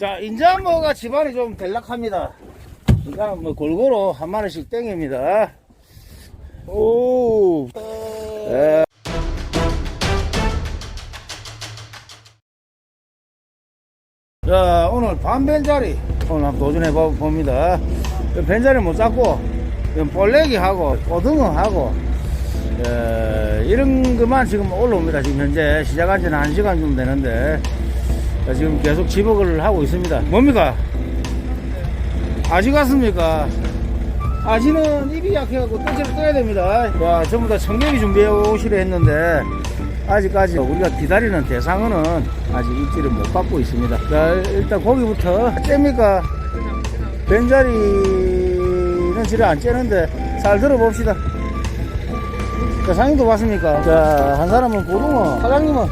자, 인자 뭐가 집안이 좀 대락합니다. 그러니까 뭐 골고루 한 마리씩 땡깁니다. 오. 예. 자, 오늘 반벤자리 오늘 한번 도전해 보- 봅니다. 이 벤자리 못 잡고 이 볼레기 하고 고등어 하고 예, 이런 것만 지금 올라옵니다. 지금 현재 시작한 지는 한 시간 정도 되는데 자, 지금 계속 지목을 하고 있습니다. 뭡니까? 아지 같습니까? 아지는 입이 약해갖고 뜰채를 떠야 됩니다. 자, 전부 다 청개비 준비해 오시려 했는데 아직까지 우리가 기다리는 대상어는 아직 입질을 못 받고 있습니다. 자, 일단 고기부터 잽니까? 벤자리는 지를 안 째는데 잘 들어봅시다. 자, 상인도 봤습니까? 자, 한 사람은 고등어, 사장님은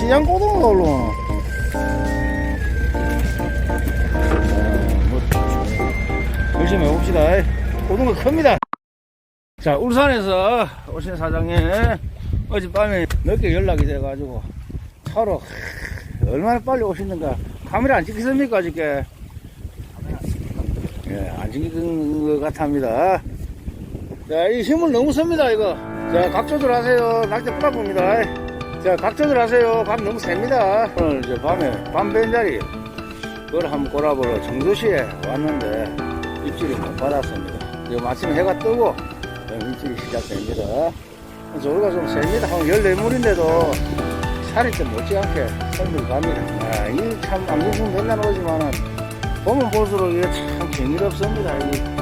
시장 올라오노. 뭐, 열심히 해봅시다. 고등어 큽니다. 자, 울산에서 오신 사장님, 어젯밤에 늦게 연락이 돼가지고, 차로, 얼마나 빨리 오시는가. 카메라 안 찍혔습니까, 어저께? 예, 안 찍힌 것 같합니다. 자, 이 힘을 너무 씁니다, 이거. 자, 각 조절 하세요. 낙제 뿌라봅니다. 자, 각 조절하세요. 감 너무 셉니다. 오늘 이제 밤에, 밤벤자리, 그걸 한번 꼬라보러 정도시에 왔는데, 입질이 못 받았습니다. 지금 아침에 해가 뜨고, 그럼 입질이 시작됩니다. 조류가 좀 셉니다. 한 14물인데도 살이 좀 못지않게 선들 갑니다. 아, 이 참, 안경품 맨날 오지만은, 보면 볼수록 이게 참 정의롭습니다. 이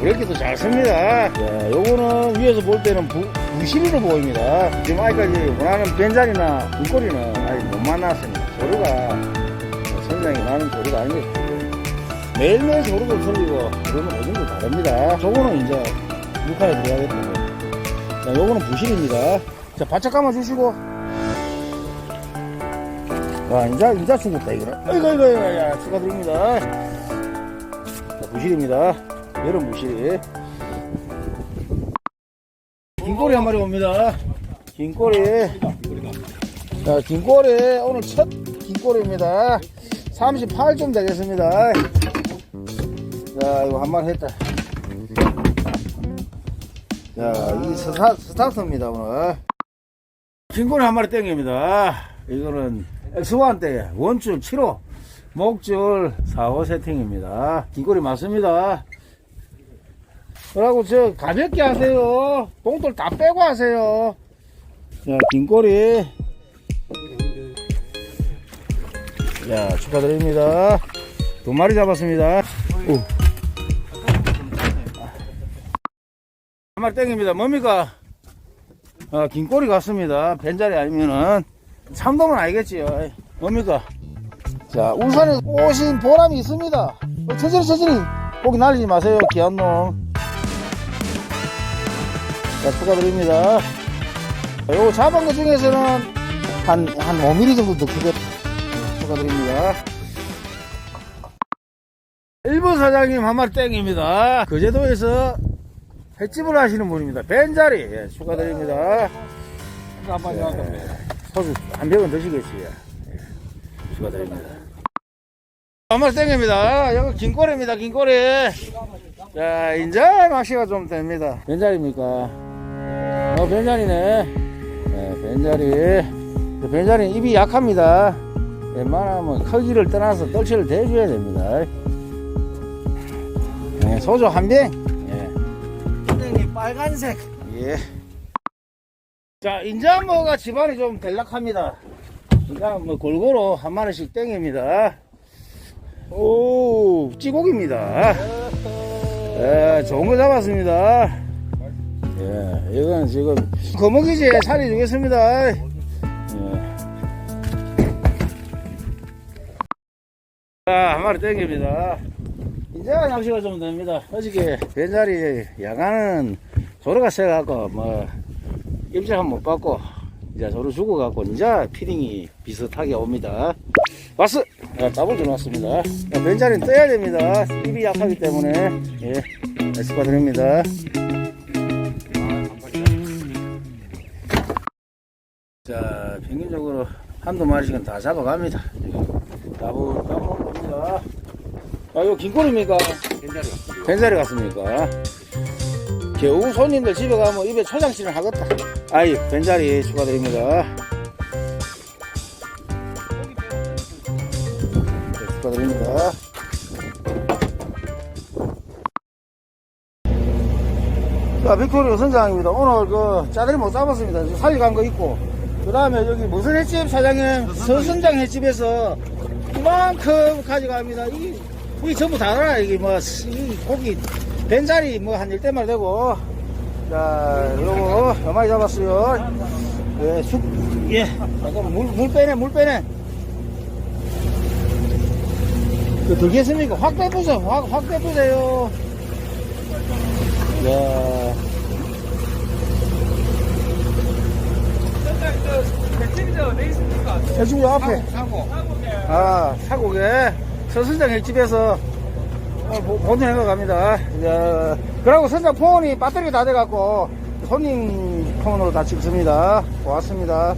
브레이크도 잘 씁니다. 자, 요거는 위에서 볼 때는 부, 부실이로 보입니다. 지금 아직까지 원하는 벤자리나 눈꼬리는 아직 못 만났습니다. 소리가 성장이 나는 소리가 아닙니다. 매일매일 소리가 틀리고 그러면 오줌도 다릅니다. 저거는 이제 육칼에 들어가겠고 자, 요거는 부실입니다. 자, 바짝 감아주시고 자, 이제, 이제 죽었다, 이거는. 아이고, 아이고, 아이고, 야, 축하드립니다. 자, 부실입니다. 여름 부실이. 긴꼬리 한 마리 옵니다. 긴꼬리. 자, 긴꼬리. 오늘 첫 긴꼬리입니다. 38점 되겠습니다. 자, 이거 한 마리 했다. 자, 이 스타, 스타트입니다, 오늘. 긴꼬리 한 마리 땡깁니다. 이거는 X1 때 원줄 7호, 목줄 4호 세팅입니다. 긴꼬리 맞습니다. 그러고 저 가볍게 하세요. 봉돌 다 빼고 하세요. 자, 긴 꼬리. 자, 축하드립니다. 두 마리 잡았습니다. 오. 한 마리 땡깁니다. 뭡니까? 아, 긴꼬리 같습니다. 벤자리 아니면은 참돔은 아니겠지요. 뭡니까? 자, 울산에 오신 보람이 있습니다. 어, 천천히 천천히 고기 날리지 마세요. 귀한 놈. 자, 축하드립니다. 자, 요거 잡은 것 중에서는 한, 한 5mm 정도 더 크게 축하드립니다. 1번 사장님 한 마리 땡입니다. 거제도에서 횟집을 하시는 분입니다. 벤자리. 예, 축하드립니다. 한번 예, 소주 한 병은 드시겠지. 예, 축하드립니다. 한 마리 땡깁니다. 여기 긴꼬리입니다. 긴꼬리. 자, 이제 낚시가 좀 됩니다. 벤자리입니까? 어, 벤자리네. 네, 벤자리. 벤자리 입이 약합니다. 웬만하면 크기를 떠나서 떨치를 대줘야 됩니다. 네, 소주 한 병. 예. 선생님 빨간색 예. 자, 인제 뭐가 집안이 좀 대락합니다. 그러니까 뭐 골고루 한 마리씩 땡깁니다. 오, 찌고기입니다. 예, 좋은 거 잡았습니다. 예, 이건 지금 거목이지 살이 주겠습니다. 예. 자, 한 마리 땡깁니다. 이제 낚시가 좀 됩니다. 어저께 벤자리 야간은 조르가 세갖고 뭐 입장 못 받고 이제 조르 죽어갖고 이제 피딩이 비슷하게 옵니다. 왔어! 자, 답을 들어왔습니다. 벤자리는 떠야 됩니다. 입이 약하기 때문에 예, 축하드립니다. 한두 마리씩은 다 잡아갑니다. 나부, 나부 갑니다. 아, 이거 긴꼬리입니까? 괜찮아요. 벤자리 같습니까? 겨우 손님들 집에 가면 입에 초장칠을 하겠다. 아이, 벤자리 축하드립니다. 네, 축하드립니다. 자, 빅토리오 선장입니다. 오늘 그 짜들이 못 잡았습니다. 살려간 거 있고. 그 다음에 여기 무슨 횟집 사장님? 서선장 횟집에서 이만큼 가져갑니다. 이, 이 전부 다 알아. 이게 뭐, 이 고기, 벤자리 뭐 한 일대만 되고. 자, 요거, 얼마나 잡았어요? 예, 쑥, 예. 잠깐만, 물, 물 빼네, 물 빼네. 그, 들겠습니까? 확 빼보세요. 확, 확 빼보세요. 야 해주고 앞에. 사고. 아, 사고개. 서선장 횟집에서 본전 해가 갑니다. 야, 그러고 선장 폰이 배터리가 다 돼갖고 손님 폰으로 다 찍습니다. 고맙습니다.